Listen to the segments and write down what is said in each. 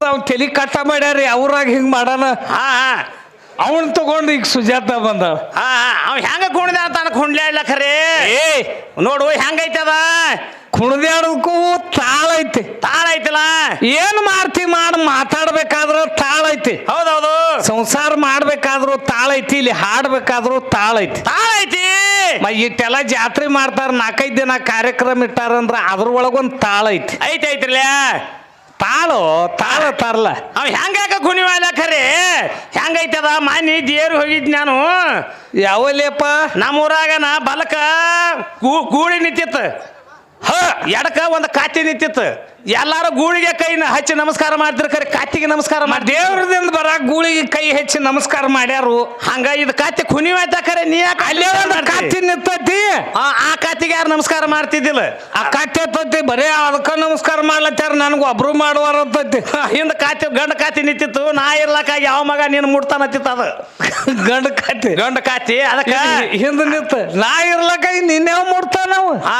ಅವ್ ತಲೆ ಕಟ್ಟ ಮಾಡ್ಯಾರಿ ಅವ್ರಾಗ ಹಿಂಗ್ ಮಾಡಾನ ಹಾ ಹಾ. ಅವನ್ ತಗೊಂಡು ಈಗ ಸುಜಾತ ಬಂದ. ಹಾ ಅವ ಹೆಂಗ ಕುಣ್ದ ಅಂತ ಕುಣ್ಲಿ ಇಲ್ಲ ಖರೆ. ಏ. ನೋಡು ಹೆಂಗೈತದ? ಕುಣದ್ಯಾಡಕ್ಕೂ ತಾಳ ಐತಿ ತಾಳ ಐತಿಲ್ಲ ಏನ್ ಮಾಡ್ತಿ ಮಾಡ್ ಮಾತಾಡ್ಬೇಕಾದ್ರೂ ತಾಳ ಐತಿ ಹೌದೌದು. ಸಂಸಾರ ಮಾಡ್ಬೇಕಾದ್ರೂ ತಾಳ ಐತಿ ಇಲ್ಲಿ ಹಾಡ್ಬೇಕಾದ್ರೂ ತಾಳ ಐತಿ ತಾಳ ಐತಿ ಮ ಇಟ್ಟೆಲ್ಲ ಜಾತ್ರೆ ಮಾಡ್ತಾರ ನಾಲ್ಕೈದು ದಿನ ಕಾರ್ಯಕ್ರಮ ಇಟ್ಟಾರಂದ್ರ ಅದ್ರೊಳಗೊಂದ್ ತಾಳ ಐತಿ ಐತಿ ಐತ್ರಲ್ಲ ತಾಳು ತಾಳ ತರಲ. ಅವ್ ಹೆಂಗಾಕ ಕುಣಿವಾಲ ಖರೆ ಹೆಂಗೈತದ? ಮಾನಿ ದೇವ್ರು ಹೋಗಿದ್ ನಾನು. ಯಾವಲ್ಲಿಯಪ್ಪ? ನಮ್ಮೂರಾಗ ನಾ ಬಲಕ ಕೂಳಿ ಗೂಳಿ ನಿಂತಿತ್ತು. ಹ. ಎಡಕ ಒಂದು ಕಾತಿ ನಿಂತಿತ್ತು. ಎಲ್ಲಾರು ಗೂಳಿಗೆ ಕೈನ ಹಚ್ಚಿ ನಮಸ್ಕಾರ ಮಾಡ್ತಿರ್ ಕರೆ ಕಾತಿಗೆ ನಮಸ್ಕಾರ ಮಾಡಿ ದೇವ್ರದಿಂದ ಬರ ಗೂಳಿಗೆ ಕೈ ಹೆಚ್ಚಿ ನಮಸ್ಕಾರ ಮಾಡ್ಯಾರು. ಹಂಗ ಇದು ಕಾತಿ ಕುಣಿವಾಯ್ತ ಖರೆ ನೀ ಯಾಕೆ ಅಲ್ಲೇ ಒಂದು ಕಾತಿ ನಿಂತೈತಿ. ಆ ಆ ಕಾತಿಗೆ ಯಾರು ನಮಸ್ಕಾರ ಮಾಡ್ತಿದ್ದಿಲ್ಲ? ಆ ಕಾತಿ ಎತ್ತೈತಿ ಬರೇ ಅದಕ್ಕ ನಮಸ್ಕಾರ ಮಾಡ್ಲತ್ತಾರ ನನಗೆ ಒಬ್ರು ಮಾಡುವಾರ ಅಂತತಿ. ಹಿಂದ ಕಾತಿ ಗಂಡ ಕಾತಿ ನಿಂತಿತ್ತು. ನಾ ಇರ್ಲಾಕ ಯಾವ ಮಗ ನೀನು ಮುಡ್ತಾನತ್ತಿತ್ತು ಅದು. ಗಂಡ ಕಾತಿ. ಗಂಡ ಕಾತಿ ಅದಕ್ಕ ಹಿಂದ ನಿಂತ. ನಾ ಇರ್ಲಕ್ಕಾಗಿ ನಿನ್ನೆ ಮುಡ್ತಾನ ನಾವು ಹಾ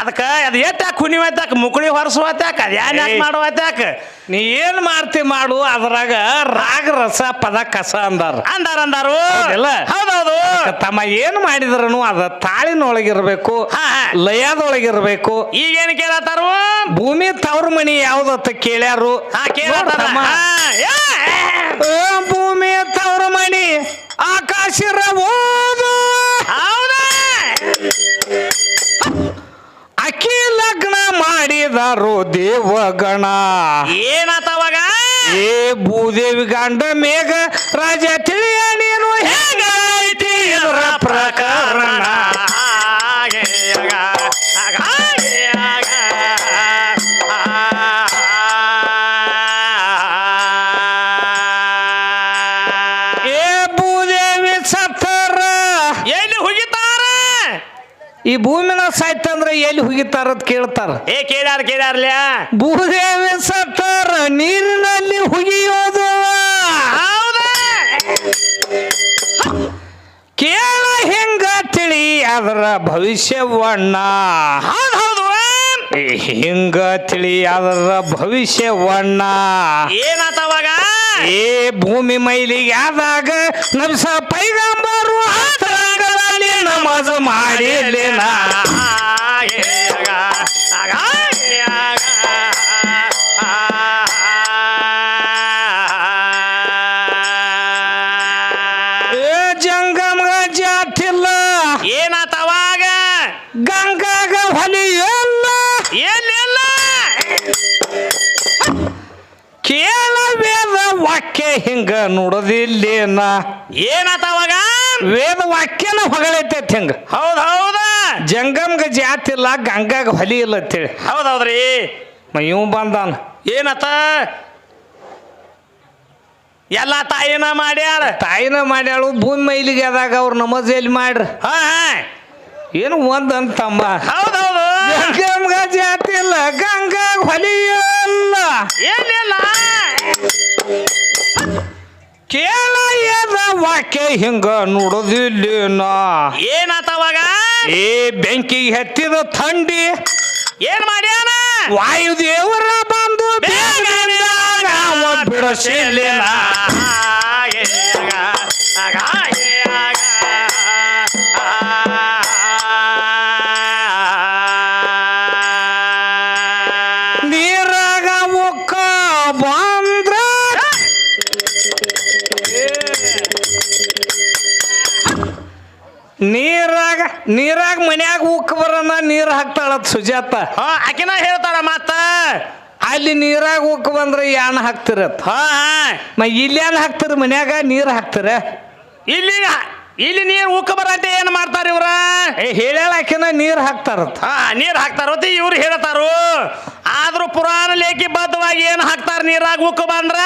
ಎತ್ತ ಅದು ಎತ್ತಾಕ ಕುಣಿವಾಯ್ತಾಕ ಮುಕುಳಿ ಹೊರಸುವತ್ತಾಕ ಯಾಕೆ ಏಯ್. ಮಾಡುವತ್ತಾಕ ನೀ ಏನ್ ಮಾಡ್ತಿ ಮಾಡು ಅದ್ರಾಗ ರಾಗ ರಸ ಪದ ಕಸ ಅಂದಾರ. ಅಂದಾರ ಅಂದಾರು? ಹೌದೌದು. ತಮ್ಮ ಏನ್ ಮಾಡಿದ್ರನು ಅದ ತಾಳಿನೊಳಗಿರ್ಬೇಕು. ಲಯದೊಳಗಿರ್ಬೇಕು. ಈಗೇನು ಕೇಳತ್ತಾರು? ಭೂಮಿ ತವ್ರ ಮನಿ ಯಾವ್ದತ್ತ ಕೇಳ್ಯಾರು. ಭೂಮಿ ತವ್ರ ಮನಿ ಆಕಾಶ ಮಾಡಿದರು ದೇವಗಣ. ಏನತವಾಗ? ಏ ಭೂದೇವಿ ಗಂಡ ಮೇಘ ರಾಜ ತಿಳಿಯ ನೀನು ಹೇಗ ಈ ಭೂಮಿನ ಸಾಯ್ತಂದ್ರ ಎಲ್ಲಿ ಹುಗಿತಾರತ್ ಕೇಳ್ತಾರ. ಏ ಕೇಳ್ಯಾರ ಕೇಳ್ಯಾರ್ಲ್ಯಾ ಭೂದೇವಿ ಸತ್ತಾರ ನೀರಿನಲ್ಲಿ ಹುಗಿಯೋದು ಕೇಳ ಹೆಂಗ ತಿಳಿ ಅದರ ಭವಿಷ್ಯವಣ್ಣ. ಹಿಂಗ ತಿಳಿ ಅದರ ಭವಿಷ್ಯವಣ್ಣ. ಏನಾತವಾಗ ಏ ಭೂಮಿ ಮೈಲಿಗೆ ಆದಾಗ ನಬ್ಸ ಪೈಗಂಬರು ಆತರಂಗದಲ್ಲಿ ನಮಾಜ ಮಾಡಿ ಕೇಳ ವೇದ ವಾಕ್ಯ ಹಿಂಗ ನುಡದಿಲ್ಲೇನ. ಏನಾತವಾಗ? ವೇದ ವಾಕ್ಯನ ಹೊಗಳೈತೈತಿ ಹಿಂಗ? ಹೌದ್ ಹೌದ. ಜಂಗಮ್ಗ ಜಾತಿಲ್ಲ ಗಂಗಾಗ ಹೊಲಿ ಇಲ್ಲ ಅಂತೇಳಿ ಹೌದ್ ಹೌದ್ರಿ. ಮ ಇವ್ ಬಂದಾನ. ಏನತ್ತ? ಎಲ್ಲ ತಾಯಿನ ಮಾಡ್ಯಾರ ತಾಯಿನ ಮಾಡ್ಯಾಳು ಭೂಮಿ ಮೈಲಿಗೆ ಆದಾಗ ಅವ್ರು ನಮಜ್ ಎಲ್ಲಿ ಮಾಡ್ರಿ? ಹಾ ಹಾ. ಏನು ಒಂದ್ ಅಂತಮ್ಮ ಹೌದ್ ಹೌದು. ಜಂಗಮ್ಗ ಜಾತಿ ಇಲ್ಲ ಗಂಗಾಗ ಹೊಲಿಯಲ್ಲ ಎಲ್ಲಿಲ್ಲ ಕೇಳ ಏನ ವಾಕ್ಯ ಹಿಂಗ ನೋಡೋದಿಲ್ಲ ಏನಾತವಾಗ ಏ ಬೆಂಕಿ ಹೆತ್ತಿದ ಥಂಡಿ. ಏನ್ ಮಾಡ್ಯಾನ? ವಾಯುದೇವರ ಬಂದು ಬೇಗನೆದಾಗ ಉಕ್ಕ ಬರನ ನೀರ್ ಹಾಕ್ತಾಳ ಸುಜಾತ. ಹಾ ಆಕಿನ ಹೇಳ್ತಾಳ ಮಾತ. ಅಲ್ಲಿ ನೀರಾಗ ಹೋಗ್ ಬಂದ್ರೆ ಯಾನ್ ಹಾಕ್ತಿರತ್. ಹಾ ಮ ಇಲ್ಲಿ ಏನ್ ಹಾಕ್ತಿರ ಮನ್ಯಾಗ ನೀರ್ ಹಾಕ್ತಿರ? ಇಲ್ಲಿ ಇಲ್ಲಿ ನೀರ್ ಉಕ್ಕ ಬರತ್ತೆ ಏನ್ ಮಾಡ್ತಾರ ಇವ್ರ? ಏ ಹೇಳ್ಯಾಳ ಆಕಿನ ನೀರ್ ಹಾಕ್ತಾರತ್. ಹಾ ನೀರ್ ಹಾಕ್ತಾರೋತಿ ಇವ್ರು ಹೇಳ್ತಾರು. ಆದ್ರೂ ಪುರಾಣ ಲೇಖಿ ಬದ್ಧವಾಗಿ ಏನ್ ಹಾಕ್ತಾರ ನೀರಾಗ ಉಕ್ಕ ಬಂದ್ರ?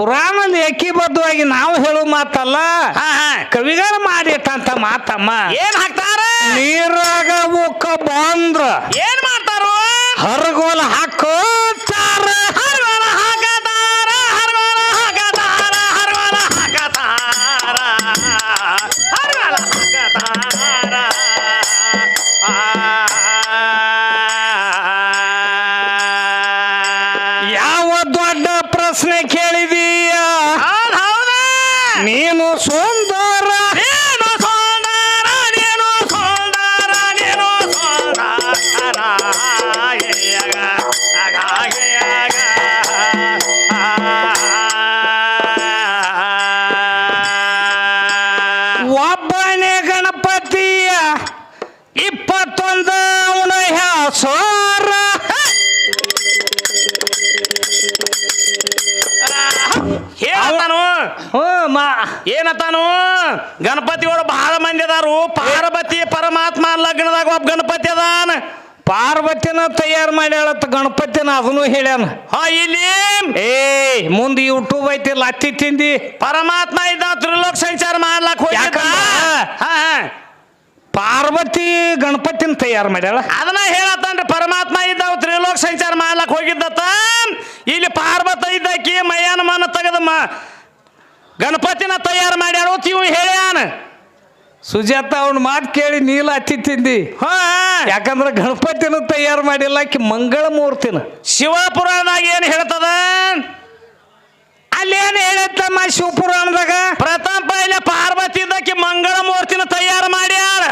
ಪುರಾಣ ಲೇಖಿಬದ್ಧವಾಗಿ ನಾವು ಹೇಳೋ ಮಾತಲ್ಲ. ಹಾ ಹಾ. ಕವಿಗಳ ಮಾಡಿಟ್ಟಂತ ಮಾತಮ್ಮ. ಏನ್ ಹಾಕ್ತಾರ? ಗಣಪತಿ ಗಣಪತಿಗಳು ಬಹಳ ಮಂದಿ ಅದಾರು. ಪಾರ್ವತಿ ಪರಮಾತ್ಮ ಲಗ್ನದಾಗ ಒಬ್ಬ ಗಣಪತಿ ಅದಾನ. ಪಾರ್ವತಿನ ತಯಾರು ಮಾಡ್ಯಾಳತ್ತ ಗಣಪತಿನ ಅದನ್ನು ಹೇಳ್ಯಾನ. ಹಾ ಇಲ್ಲಿ? ಏ ಮುಂದೆ ಯೂಟ್ಯೂಬ್ ಐತಿ ಲತ್ತಿ ತಿಂದಿ. ಪರಮಾತ್ಮ ಇದ್ದ ತ್ರಿಲೋಕ್ ಸಂಚಾರ ಮಾಡ್ಲಾಕ್ ಹೋಗ್ಯಾಕ. ಪಾರ್ವತಿ ಗಣಪತಿನ ತಯಾರು ಮಾಡ್ಯಾಳ. ಅದನ್ನ ಹೇಳತ್ತನ್ರಿ ಪರಮಾತ್ಮ ಇದ್ದಾವ ತ್ರಿಲೋಕ್ ಸಂಚಾರ ಮಾಡ್ಲಾಕ್ ಹೋಗಿದ್ದತ್ತ. ಇಲ್ಲಿ ಪಾರ್ವತ ಇದ್ದಾಕಿ ಮಯಾನ ಮನ ತೆಗೆದ ಗಣಪತಿನ ತಯಾರು ಮಾಡ್ಯಾರು ಇವ್ ಹೇಳ್ಯಾನ. ಸುಜಾತ ಅವನ ಮಾತು ಕೇಳಿ ನೀಲ ಹತ್ತಿ ತಿಂದಿ. ಹಾ. ಯಾಕಂದ್ರೆ ಗಣಪತಿನ ತಯಾರು ಮಾಡಿಲ್ಲ ಆಕಿ ಮಂಗಳ ಮೂರ್ತಿನ. ಶಿವಪುರಾಣದಾಗ ಏನು ಹೇಳ್ತದ? ಅಲ್ಲೇನು ಹೇಳತ್ತಮ್ಮ ಶಿವಪುರಾಣದಾಗ? ಪ್ರಥಮ ಪೈಲೆ ಪಾರ್ವತಿ ಆಕಿ ಮಂಗಳ ಮೂರ್ತಿನ ತಯಾರು ಮಾಡ್ಯಾರ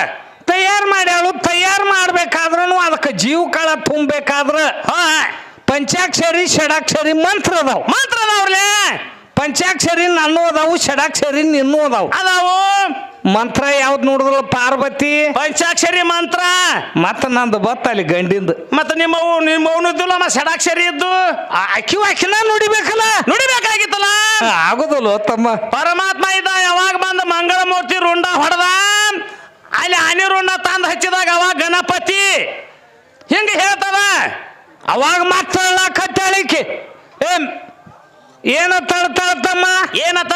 ತಯಾರು ಮಾಡ್ಯಾಳು ತಯಾರು ಮಾಡ್ಬೇಕಾದ್ರೂ ಅದಕ್ಕೆ ಜೀವ ಕಾಳ ತುಂಬಬೇಕಾದ್ರ ಹಾ. ಪಂಚಾಕ್ಷರಿ ಷಡಾಕ್ಷರಿ ಮಂತ್ರ ಅದಾವ. ಮಂತ್ರ ಅದಾವ್ರಲೇ ಪಂಚಾಕ್ಷರಿ ಅನ್ನೂ ಅದಾವು ಷಡಾಕ್ಷರಿ ಇನ್ನೂ ಅದಾವು. ಅದಾವು. ಮಂತ್ರ ಯಾವ್ದು ನೋಡಿದ್ರು ಪಾರ್ವತಿ? ಪಂಚಾಕ್ಷರಿ ಮಂತ್ರ. ಮತ್ತ ನಂದು ಬತ್ತ ಅಲ್ಲಿ ಗಂಡಿಂದ. ಮತ್ತ ನಿಮ್ಮ ನಿಮ್ಮ ಇದ್ದಿಲ್ಲ ಮ ಷಡಾಕ್ಷರಿ ಇದ್ದು. ಅಕ್ಕಿ ಅಕ್ಕಿನ ನುಡಿಬೇಕಲ್ಲ? ನುಡಿಬೇಕಾಗಿತ್ತಲ್ಲ? ಆಗುದಿಲ್ಲ ತಮ್ಮ. ಪರಮಾತ್ಮ ಇದ್ದ ಯಾವಾಗ ಬಂದ ಮಂಗಳ ಮೂರ್ತಿ ರುಂಡ ಹೊಡೆದ? ಅಲ್ಲಿ ಹನಿ ರುಂಡ ತಂದು ಹಚ್ಚಿದಾಗ ಅವಾಗ ಗಣಪತಿ. ಹಿಂಗ ಹೇಳ್ತದ? ಅವಾಗ ಮಾತಾಡ್ಲಾಕತ್ತಾಳಿಕೆ ಏ ಏನ ತಮ್ಮ ಏನತ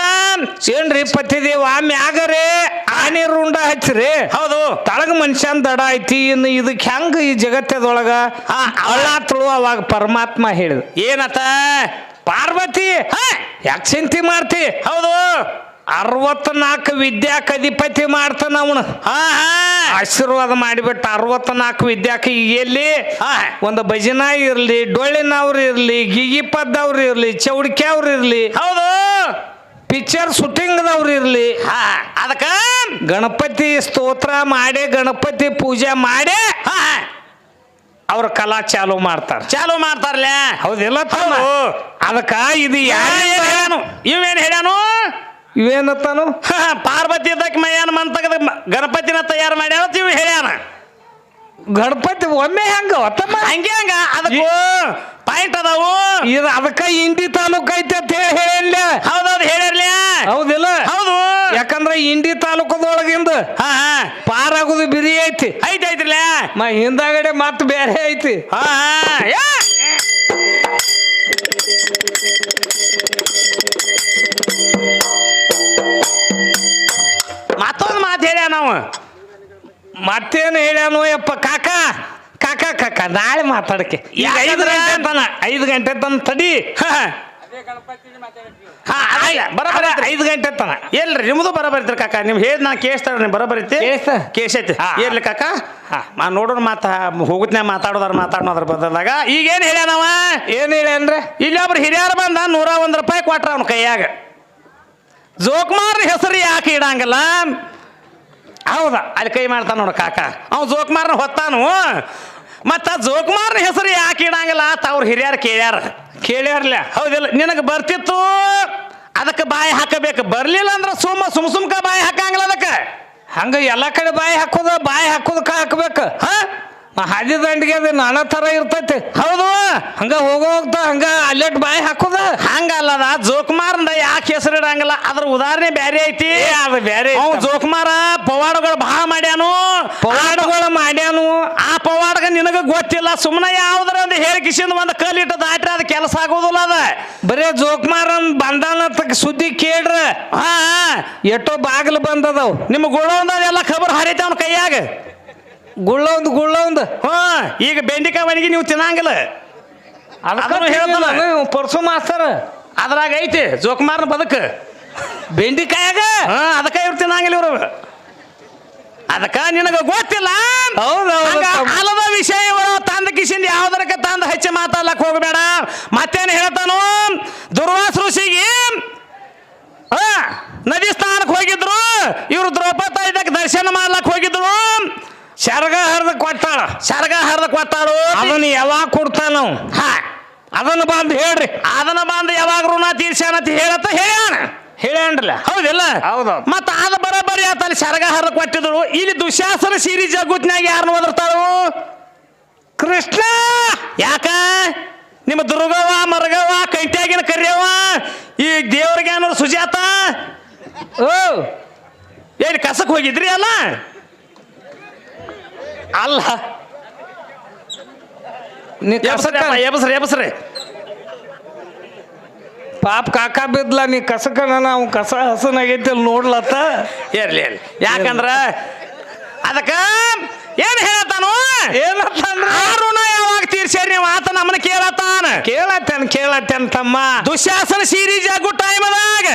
ಏನ್ರಿ ಪತಿದೇವ ಮ್ಯಾಗರೆ ಆನೆ ರುಂಡ ಹಚ್ಚ್ರಿ. ಹೌದು. ತಳಗ ಮನುಷ್ಯನ್ ದಡ ಐತಿ ಇನ್ನು ಇದಕ್ಕೆ ಹೆಂಗ ಈ ಜಗತ್ತದೊಳಗ ಆ ಅಳ್ಳಾತ್ಳು ಅವಾಗ ಪರಮಾತ್ಮ ಹೇಳಿದ. ಏನತ ಪಾರ್ವತಿ ಯಾಕೆ ಚಿಂತೆ ಮಾಡ್ತಿ? ಹೌದು. ಅರವತ್ನಾಲ್ಕು ವಿದ್ಯಾಕ ಅಧಿಪತಿ ಮಾಡ್ತಾನ ಅವನು. ಆಶೀರ್ವಾದ ಮಾಡಿಬಿಟ್ಟ ಅರವತ್ನಾಲ್ಕು ವಿದ್ಯಾಕ ಎಲ್ಲಿ. ಒಂದು ಭಜನ ಇರ್ಲಿ ಡೊಳ್ಳಿನವ್ರು ಇರ್ಲಿ ಗಿಗಿ ಪದ್ದವ್ರು ಇರ್ಲಿ ಚೌಡಿಕೆ ಅವ್ರು ಇರ್ಲಿ ಹೌದು. ಪಿಕ್ಚರ್ ಶೂಟಿಂಗ್ದವ್ರು ಇರ್ಲಿ. ಹಾ ಅದಕ್ಕ? ಗಣಪತಿ ಸ್ತೋತ್ರ ಮಾಡಿ ಗಣಪತಿ ಪೂಜೆ ಮಾಡಿ ಅವ್ರ ಕಲಾ ಚಾಲು ಮಾಡ್ತಾರ. ಚಾಲು ಮಾಡ್ತಾರಲ್ಲ? ಹೌದಿಲ್ಲ. ಅದಕ್ಕ ಇದು ಯಾರು ಇವೇನು ಇವೇನ್ ಹೇಳ್ಯಾನು? ಇವೇನತ್ತಾನು? ಹಾ, ಪಾರ್ವತಿ ಇದ್ದಕ್ಕೆ ಮಯ್ಯನ ಮನ್ ತೆಗೆದ ಗಣಪತಿನ ತಯಾರು ಮಾಡ್ಯಾರ ಇವ್ ಹೇಳ್ಯಾನ. ಗಣಪತಿ ಒಮ್ಮೆ ಹೆಂಗ? ತಮ್ಮ ಹಂಗೆ ಹಂಗ? ಅದಕ್ಕೆ ಪಾಯಿಂಟ್ ಅದಾವು. ಇದು ಅದಕ್ಕ ಇಂಡಿ ತಾಲೂಕು ಐತೆ ಅಂತ ಹೇಳಿ ಹೇಳಿಲ್ಲ. ಹೌದೌದು ಹೇಳಿರ್ಲಿ. ಹೌದಿಲ್ಲ? ಹೌದು. ಯಾಕಂದ್ರೆ ಇಂಡಿ ತಾಲೂಕದೊಳಗಿಂದ ಹಾ ಹಾ. ಪಾರಾಗುದು ಬಿರಿ ಐತಿ. ಐತಿ ಐತಿರ್ಲಿ ಮ ಹಿಂದಾಗಡೆ ಮತ್ತೆ ಬೇರೆ ಐತಿ. ಹಾ ಹಾ. ಯಾ. ಮತ್ತೊಂದು ಮಾತು ಹೇಳ್ಯಾನ ನಾವು? ಮತ್ತೇನು ಹೇಳ್ಯಾನು ಯಪ್ಪ ಕಾಕ ಕಾಕ ಕಾಕ ನಾಳೆ ಮಾತಾಡಕ್ಕೆ. ಈಗ ಐದು ಗಂಟೆ ತನ ಐದು ಗಂಟೆ ತನ ತಡಿ. ಬರಬರ. ಐದು ಗಂಟೆ ತನ ಎಲ್ರಿ ನಿಮ್ದು ಬರಬರಿತ್ರಿ ಕಾಕ ನಿಮ್ ಹೇಳಿ ನಾ ಕೇಳಿಸ್ತಾರ ನೀವು ಬರಬರಿತಿ ಕೇಸ್? ಐತಿ. ಹಾ. ಇರ್ಲಿ ಕಾಕ. ನಾ ಮಾ ನೋಡೋಣ ಮಾತ ಹೋಗುತ್ನ್ಯಾಗ ಮಾತಾಡೋದಾರ ಮಾತಾಡೋದ್ರ ಬದಲಾಗ ಈಗೇನು ಹೇಳ್ಯಾನವ? ಏನು ಹೇಳ್ಯಾನ್ರಿ? ಇಲ್ಲಿ ಒಬ್ರು ಹಿರಿಯರು ಬಂದ ನೂರ ಒಂದು ರೂಪಾಯಿ ಕೊಟ್ರ ಅವ್ನ ಕೈಯಾಗ. ಜೋಕುಮಾರ್ ಹೆಸರು ಯಾಕೆ ಇಡಂಗಿಲ್ಲ? ಹೌದಾ, ಅಲ್ಲಿ ಕೈ ಮಾಡ್ತಾನೆ ನೋಡು ಕಾಕ. ಅವ್ನು ಜೋಕುಮಾರ್ನ ಹೊತ್ತಾನು. ಮತ್ತು ಜೋಕುಮಾರ್ನ ಹೆಸರು ಯಾಕೆ ಇಡಂಗಿಲ್ಲ ಅಂತ ಅವ್ರು ಹಿರಿಯರು ಕೇಳ್ಯಾರ. ಕೇಳ್ಯಾರಲ್ಲ ಹೌದಿಲ್ಲ, ನಿನಗೆ ಬರ್ತಿತ್ತು? ಅದಕ್ಕೆ ಬಾಯಿ ಹಾಕಬೇಕು. ಬರಲಿಲ್ಲ ಅಂದ್ರೆ ಸುಮ್ಮ ಸುಮ್ ಸುಮ್ಕ ಬಾಯಿ ಹಾಕಂಗಿಲ್ಲ ಅದಕ್ಕೆ. ಹಂಗೆ ಎಲ್ಲ ಕಡೆ ಬಾಯಿ ಹಾಕೋದು, ಬಾಯಿ ಹಾಕೋದಕ್ಕೆ ಹಾಕಬೇಕು. ಹಾ? ಹಾದಿ ದಂಡಿಗೆ ಅದು ನಾನಾ ಥರ ಇರ್ತೈತಿ. ಹೌದು. ಹಂಗ ಹೋಗೋ ಹೋಗ್ತಾ, ಹಂಗ ಅಲ್ಲೆಟ್ ಬಾಯಿ ಹಾಕೋದ? ಹಂಗಲ್ಲದ ಜೋಕುಮಾರ್ಂದ ಯಾಕೆ ಹೆಸರು ಇಡಂಗಿಲ್ಲ ಅದ್ರ ಉದಾಹರಣೆ ಬೇರೆ ಐತಿ. ಅದು ಬೇರೆ ಅವ್. ಜೋಕುಮಾರ ಪವಾಡಗಳು ಬಹಳ ಮಾಡ್ಯಾನು. ಪವಾಡಗಳು ಮಾಡ್ಯಾನು. ಆ ಪವಾಡಗ ನಿನಗ ಗೊತ್ತಿಲ್ಲ. ಸುಮ್ಮನೆ ಯಾವ್ದ್ರ ಒಂದು ಹೇಳಿ ಕಿಶಿಂದ ಒಂದು ಕಲ್ಲಿಟ್ಟು ದಾಟ್ರಿ ಅದು ಕೆಲಸ ಆಗೋದಿಲ್ಲ ಅದ. ಬರೇ ಜೋಕ್ಮಾರನ್ ಬಂದಾನ ಸುದ್ದಿ ಕೇಳ್ರ. ಹಾ ಎಷ್ಟೋ ಬಾಗಿಲು ಬಂದದವ್. ನಿಮ್ಮ ಗುಳ್ಳೊಂದ ಎಲ್ಲ ಖಬರ್ ಹರಿತ ಅವನ ಕೈಯಾಗ. ಗುಳ್ಳೊಂದು ಗುಳ್ಳೊಂದು ಹಾ ಈಗ ಬೆಂಡಿಕಾಯಿ ಒಣಗಿ ನೀವು ತಿನ್ನಂಗಿಲ್ಲ. ಅದನ್ನು ಹೇಳ್ತಾನ ಪರ್ಸು ಮಾಸ್ತರ್. ಅದ್ರಾಗ ಐತಿ ಜೋಕುಮಾರ್ನ ಬದುಕ. ಬೆಂಡಿಕಾಯಾಗ? ಹಾ. ಅದಕ್ಕೆ ಇವ್ರು ತಿನ್ನಂಗಿಲ್ಲ ಇವ್ರು. ಅದಕ್ಕ ನಿನಗ ಗೊತ್ತಿಲ್ಲ? ಹಲದ ವಿಷಯಗಳು ತಂದ ಕಿಶಿಂದ ಯಾವ್ದರಕ್ಕೆ ತಂದ ಹಚ್ಚಿ ಮಾತಾಡ್ಲಕ್ ಹೋಗಬೇಡ. ಮತ್ತೇನು ಹೇಳ್ತಾನು? ದುರ್ವಾಸ ಋಷಿಗೆ ನದಿ ಸ್ಥಾನಕ್ಕೆ ಇದಕ್ಕೆ ದರ್ಶನ ಮಾಡ್ಲಕ್ ಹೋಗಿದ್ರು. ಶರಗ ಹರಿದ ಕೊಟ್ಟಾಳ. ಶರಗ ಹರಿದ ಕೊಟ್ಟಾಳು. ಅದನ್ನ ಯಾವಾಗ ಕೊಡ್ತಾನ? ಹಾ. ಅದನ್ನ ಬಂದು ಹೇಳ್ರಿ. ಅದನ್ನ ಬಂದು ಯಾವಾಗ ಋಣ ತೀರ್ಸ್ಯಾನಂತ ಹೇಳತ್ತ ಹೇಳ್ಯಾನ. ಹೇಳ್ಯಾನ್ರಲ್ಲ. ಹೌದಿಲ್ಲ? ಹೌದು. ಮತ್ತ ಅದ ಬರಬರಿ ಆತಲ್ಲಿ ಸರಗ ಹರ ಹರಿದ ಕೊಟ್ಟಿದ್ರು. ಇಲ್ಲಿ ದುಶ್ಯಾಸನ ಸೀರೀಸ್ ಜಗುತ್ನ್ಯಾಗ ಯಾರನ್ನ ಒದರ್ತಾಳು ಕೃಷ್ಣ. ಯಾಕ? ನಿಮ್ಮ ದುರ್ಗವ ಮರಗವ ಕೈಟ್ಯಾಗಿನ ಕರಿಯವ ಈ ದೇವ್ರಿಗೆ ಅನ್ನೋದು ಸುಜಾತ? ಓ ಏನು ಕಸಕ್ಕೆ ಹೋಗಿದ್ರಿ ಅಲ್ಲ? ಅಲ್ಲ. ನೀ ಎಬ್ಸ್ರಿ ಎಬ್ಸ್ರಿ. ಪಾಪ ಕಾಕ ಬಿದ್ಲ ನೀ ಕಸಕಣ ನಾವು ಕಸ ಹಸನಾಗೈತಿ ಅಲ್ಲಿ ನೋಡ್ಲತ್ತ? ಇರ್ಲಿ ಇರ್ಲಿ. ಯಾಕಂದ್ರ ಅದಕ್ಕ ಏನ್ ಹೇಳತ್ತಾನು? ಋಣ ಯಾವಾಗ ತೀರ್ಸ್ಯಾರಿ ನೀವು? ಆತ ನಮ್ಮನ್ನ ಕೇಳತ್ತಾನ. ಕೇಳತ್ತೇನ್ ಕೇಳತ್ತೇನ್ ತಮ್ಮ. ದುಶ್ಯಾಸನ ಆಗು ಟೈಮ್ ಅದಾಗ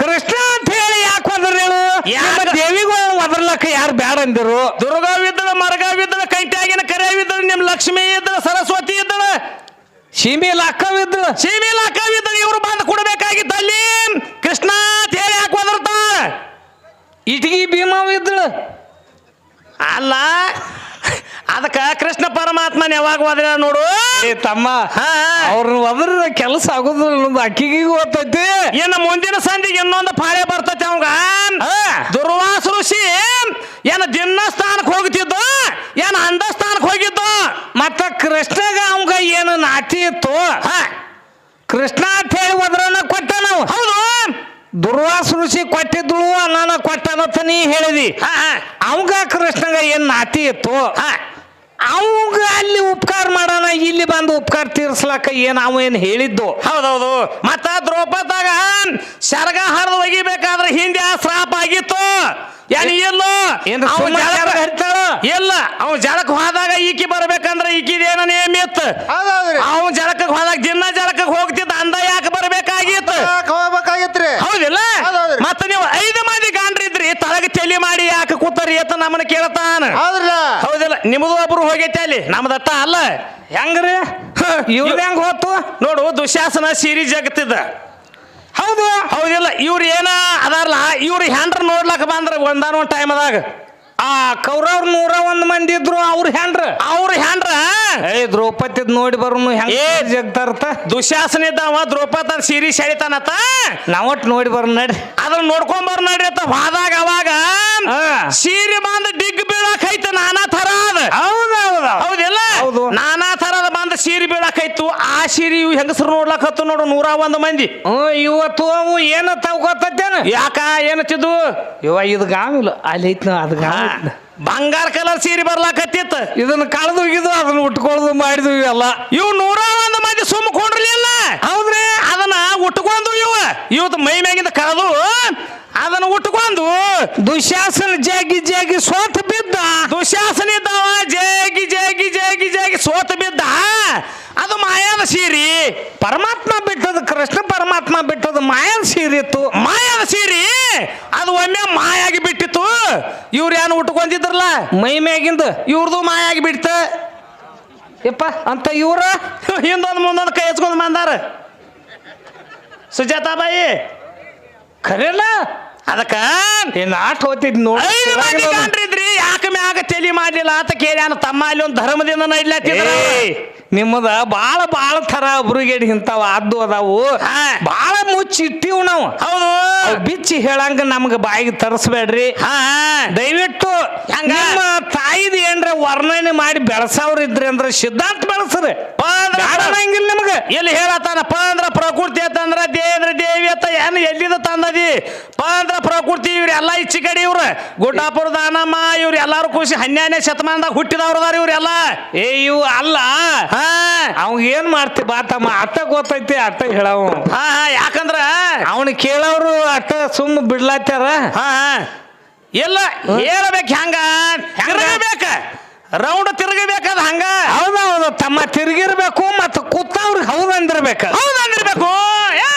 ಕೃಷ್ಣ ಅಂತ ಹೇಳಿ ಯಾಕೆ ಹೋದ್ರ ಹೇಳು ದೇವಿಗಳು ದೇವಿಗೂ ಒದರ್ಲಕ್ಕ ಯಾರು ಬ್ಯಾಡ ಅಂದಿರು? ದುರ್ಗಾವಿದ್ದಳ ಮರಗಾವಿದ್ದಳ ಕೈಟ್ಯಾಗಿನ ಕರೆಯವಿದ್ದಳು ನಿಮ್ ಲಕ್ಷ್ಮಿ ಇದ್ದಳ ಸರಸ್ವತಿ ಇದ್ದಳ. ಸೀಮಿ ಅಕ್ಕವಿದ್ದ ಸೀಮಿ ಅಕ್ಕವಿದ್ದ ಇವರು ಬಂದು ಕೊಡಬೇಕಾಗಿತ್ತು ಅಲ್ಲಿ. ಕೃಷ್ಣ ತೇರಿ ಹೇಳಿ ಯಾಕೆ ಒದರ್ತಾಳ. ಇಟಗಿ ಭೀಮವಿದ್ದಳು ಅಲ್ಲ ಅದಕ್ಕ ಕೃಷ್ಣ ಪರಮಾತ್ಮನ ಯಾವಾಗ ಹೋದ್ರ ನೋಡು. ಏ ತಮ್ಮ ಹಾ ಅವ್ರನ್ನ ಒದ್ರ ಕೆಲಸ ಆಗೋದಿಲ್ಲ ಅನ್ನೋದು ಅಕ್ಕಿಗೆ ಗೊತ್ತೈತಿ. ಇನ್ನು ಮುಂದಿನ ಸಂಧಿಗೆ ಇನ್ನೊಂದು ಪಾಳೆ ಬರ್ತೈತಿ ಅವಂಗ ದುರ್ವಾಸ ಋಷಿ ಏನ ದಿನ ಸ್ಥಾನಕ್ಕೆ ಹೋಗ್ತಿದ್ದು ಏನ ಅಂಡ ಸ್ಥಾನಕ್ಕೆ ಹೋಗಿದ್ದು ಮತ್ತ ಕೃಷ್ಣಗ ಅವಂಗ ಏನು ನಾಟಿ ಇತ್ತು ಹಾ, ಕೃಷ್ಣ ಅಂತ ಹೇಳಿ ಒದ್ರನ್ನ ಕೊಟ್ಟ ನಾವು ಹೌದು ದುರ್ವಾಸ ಋಷಿ ಕೊಟ್ಟಿದ್ಳು ನಾನು ಕೊಟ್ಟನತ್ತ ನೀ ಹೇಳಿದಿ? ಹಾ, ಹಾ, ಅವಂಗ ಕೃಷ್ಣಗ ಏನ್ ನಾತಿ ಇತ್ತು? ಹಾ. ಅವಂಗ ಅಲ್ಲಿ ಉಪಕಾರ ಮಾಡೋಣ ಇಲ್ಲಿ ಬಂದು ಉಪಕಾರ ತೀರ್ಸ್ಲಾಕ ಏನ್ ಅವ ಏನ್ ಹೇಳಿದ್ದು? ಹೌದೌದು. ಮತ್ತ ದ್ರೌಪದಾಗ ಶರ್ಗ ಹರಿದು ಒಗಿಬೇಕಾದ್ರೆ ಹಿಂದೆ ಆ ಶ್ರಾಪ ಆಗಿತ್ತು. ಏನ್ ಇಲ್ಲೋ? ಜಳಕ-? ಇಲ್ಲ. ಅವ್ ಜಳಕ್ ಹೋದಾಗ ಈಕಿ ಬರ್ಬೇಕಂದ್ರೆ ಈಕಿದೇನ ನೇಮಿತ್ ಇತ್ತು. ಜಳಕ್ ಅವ್ ಜಳಕಕ್ಕೆ ಹೋದಾಗ ದಿನ ಜಳಕಕ್ಕೆ ಹೋಗ್ತಿದ್ದ ಅಂದ ಯಾಕೆ ಬರ್ಬೇಕಾಗಿತ್ತು ಯಾಕ್ ಹೋಗ್ಬೇಕಾಗಿತ್ರಿ ಹೌದಿಲ್ಲ ಹೌದೌದ್ರಿ. ಮತ್ತ ನೀವು ಐದು ಮಂದಿ ಗಾಂಡ್ರಿದ್ರಿ ತಳಗ ತಲೆ ಮಾಡಿ ಯಾಕೆ ಕೂತಾರಿ ಅಂತ ನಮ್ಮನ್ನ ಕೇಳತಾನ. ಹೌದ್ರಲ್ಲ ಹೌದಿಲ್ಲ ನಿಮ್ದು ಒಬ್ರು ಹೋಗೈತೆ ಅಲ್ಲಿ ನಮ್ದಟ್ಟ ಅಲ್ಲ. ಹೆಂಗ್ರಿ? ಇವ್ರ ಹೆಂಗ್ ಹೋತು? ನೋಡು ದುಶ್ಯಾಸನ ಸೀರಿ ಜಗತ್ತಿದ್ದ. ಹೌದು. ಹೌದಿಲ್ಲ ಇವ್ರು ಏನ ಅದಾರಲ್ಲ ಇವ್ರು ಹೆಂಡ್ರ ನೋಡ್ಲಕ್ ಬಂದ್ರ ಒಂದಾನ ಒಂದ್ ಟೈಮ್ ಅದಾಗ ಆ ಕೌರವ್ರ ನೂರ ಒಂದ್ ಮಂದಿ ಇದ್ರು ಅವ್ರ ಹೆಂಡ್ರ ಅವ್ರ ಹ್ಯಾಂಡ್ರ ಏ ದ್ರೌಪದಿ ನೋಡಿ ಬರೋನು ಹೆಂಗ್ ಏ, ಜಗ್ತಾರತ ದುಶಾಸನ ಇದ್ದಾವ ದ್ರೌಪದ ಸೀರಿ ಸೆಳಿತಾನತ ನಾವಟ್ ನೋಡಿ ಬರ್ ನಡ್ರಿ. ಅದನ್ನ ನೋಡ್ಕೊಂಬರ್ ನಡ್ರಿ ಅಂತ ಹೋದಾಗ ಅವಾಗ. ಸೀರೆ ಬಂದ್ ಡಿಗ್ ಬೀಳಾಕೈತ ನಾನಾ ತರ ಅದ. ಹೌದೌದ ಹೌದಿಲ್ಲ? ಹೌದು. ನಾನಾ ಸೀರೆ ಬೀಳಾಕೈತು ಆ ಸೀರೆ ಇವು ಹೆಂಗಸರು ನೋಡ್ಲಕತ್ತು ನೋಡು ನೂರ ಒಂದು ಮಂದಿ ಇವತ್ತು ಅವು ಏನ ತಗೋತೇನು ಯಾಕ ಏನತ್ತಿದ್ದು ಇವ ಇದು ಗಾಮಿಲ್ಲ ಅಲ್ಲಿ ಐತ್ ಅದು ಬಂಗಾರ ಕಲರ್ ಸೀರೆ ಬರ್ಲಾಕತ್ತಿತ್ತು. ಇದನ್ನ ಕಳೆದು ಇದು ಅದನ್ನ ಉಟ್ಕೊಳ್ದು ಮಾಡಿದ್ವಿ ಇವೆಲ್ಲ. ಇವು ನೂರ ಒಂದು ಮಂದಿ ಸುಮ್ಮ ಕೊಂಡ್ರಲಿಲ್ಲ. ಹೌದ್ರಿ. ಅದನ್ನ ಉಟ್ಕೊಂಡು ಇವ. ಇವತ್ತು ಮೈ ಮ್ಯಾಗಿಂದ ಕಳೆದು ಅದನ್ನ ಉಟ್ಕೊಂಡು ದುಶಾಸನ ಜಾಗಿ ಜಾಗಿ ಸೋತ್ ಬಿದ್ದ. ದುಶಾಸನ ಇದ್ದಾವ ಜೇಗಿ ಜೇಗಿ ಜೇಗಿ ಜೇಗಿ ಸೋತ ಬಿದ್ದ, ಅದು ಮಾಯಾದ ಸೀರಿ. ಪರಮಾತ್ಮ ಬಿಟ್ಟದ ಕೃಷ್ಣ ಪರಮಾತ್ಮ ಬಿಟ್ಟದ ಸೀರಿ ಇತ್ತು. ಮಾಯಾದ ಸೀರಿ, ಅದು ಒಮ್ಮೆ ಮಾಯಾಗಿ ಬಿಟ್ಟಿತ್ತು. ಇವ್ರು ಏನು ಉಟ್ಕೊಂಡಿದ್ರಲ್ಲ? ಮೈ ಮ್ಯಾಗಿಂದು ಇವ್ರದು ಮಾಯಾಗಿ ಬಿಡ್ತ. ಯಪ್ಪ, ಅಂತ ಇವ್ರ ಹಿಂದೊಂದು ಮುಂದೊಂದು ಕೈ ಹಚ್ಕೊಂಡು ಬಂದಾರ. ಸುಜಾತಾ ಬಾಯಿ ಖರೇನ ಅದಕ್ಕ ನಾಟ್ ಆಟ ಹೋತಿದ್ ನೋಡ್ರಿ ಯಾಕೆ ಮ್ಯಾಗ ತಲಿ ಮಾಡಿಲ್ಲ ಅಂತ ಕೇಳ್ಯಾನ ತಮ್ಮ ಅಲ್ಲಿ ಒಂದು ಧರ್ಮದಿಂದ ನಡ್ಲತ್ತಿದ್ರ ನಿಮ್ಮದ ಬಾಳ ಬಾಳ ತರ ಬ್ರಿಗೇಡ್ ಇಂತಾವ ಆದ್ದು ಅದಾವು. ಬಾಳ ಮುಚ್ಚಿ ಇಟ್ಟಿವ್ ನಾವು. ಹೌದು. ಬಿಚ್ಚಿ ಹೇಳಂಗ ನಮ್ಗ ಬಾಯಿಗೆ ತರಿಸ್ಬೇಡ್ರಿ. ಹಾ. ದಯವಿಟ್ಟು ನಮ್ಮ ತಾಯಿದ ಏನ್ರ ವರ್ಣನೆ ಮಾಡಿ ಬೆಳಸವ್ರ ಇದ್ರಿ ಅಂದ್ರ ಸಿದ್ಧಾಂತ ಬೆಳಸ್ರಿ. ಹಂಗಿಲ್ಲ ನಿಮ್ಗೆ. ಎಲ್ಲಿ ಹೇಳತ್ತಾನ? ಪ ಅಂದ್ರ ಪ್ರಕೃತಿ ಅಂತಂದ್ರ ದೇವ್ರ ದೇವಿ ಅಂತ ಏನು ಎಲ್ಲಿದ ತಂದದಿ? ಪ ಅಂದ್ರ ಪ್ರಕೃತಿ ಇವ್ರು ಎಲ್ಲ ಇಚ್ಚಿ ಕಡೆ ಇವ್ರ. ಗುಡ್ಡಾಪುರ ದಾನಮ್ಮ ಇವ್ರು ಎಲ್ಲಾರು ಖುಷಿ ಹನ್ನೆರಡನೇ ಶತಮಾನದಾಗ ಹುಟ್ಟಿದವ್ರದಾರ ಇವ್ರೆಲ್ಲ. ಏ ಇವು ಅಲ್ಲ. ಹಾ. ಅವ್ ಏನ್ ಮಾಡ್ತಿ? ಬಾ ತಮ್ಮ ಅಟ್ಟ ಗೊತ್ತೈತಿ ಅಟ್ಟ ಹೇಳವ. ಹಾ ಹಾ ಯಾಕಂದ್ರ? ಅವನು ಕೇಳೋರು ಅತ್ತ ಸುಮ್ಮ ಬಿಡ್ಲಾತ್ಯಾರ. ಹಾ. ಇಲ್ಲ ಹೇಳ್ಬೇಕು ಹೆಂಗ ತಿರುಗಬೇಕ. ರೌಂಡ್ ತಿರುಗಬೇಕದ ಹಂಗ? ಹೌದೌದು ತಮ್ಮ ತಿರುಗಿರ್ಬೇಕು ಮತ್ತು ಕೂತವ್ರಿಗೆ ಹೌದು ಹೌದಂದಿರ್ಬೇಕು ಹೌದು ಅಂದಿರ್ಬೇಕು. ಏ!